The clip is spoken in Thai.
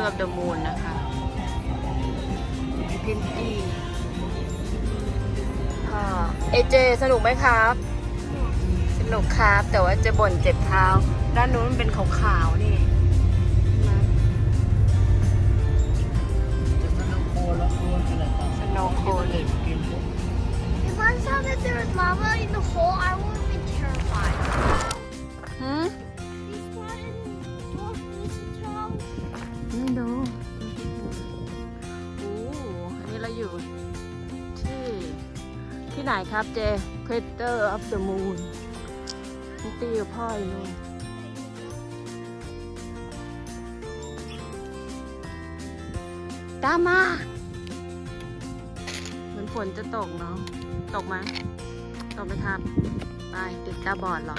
Creator of the Moon นะคะพินตี้พ่อเอเจสนุกไหมครับ สนุกครับ แต่ว่าเจะบ่นเจ็บเท้า ด้านนู้นมันเป็นขาวๆนี่จะสนุกโคละโคนอะไรต่างสโนว์โคลเด็กกินพวก If I saw that there was lava in the hole, I would เราอยู่ที่ที่ไหนครับเจ Crater of the Moon นี่ตีกับพ่ออยู่นู่นตามมาเหมือนฝนจะตกเนาะ ตกไหมตกไหมครับ ไปติดตาบอดเหรอ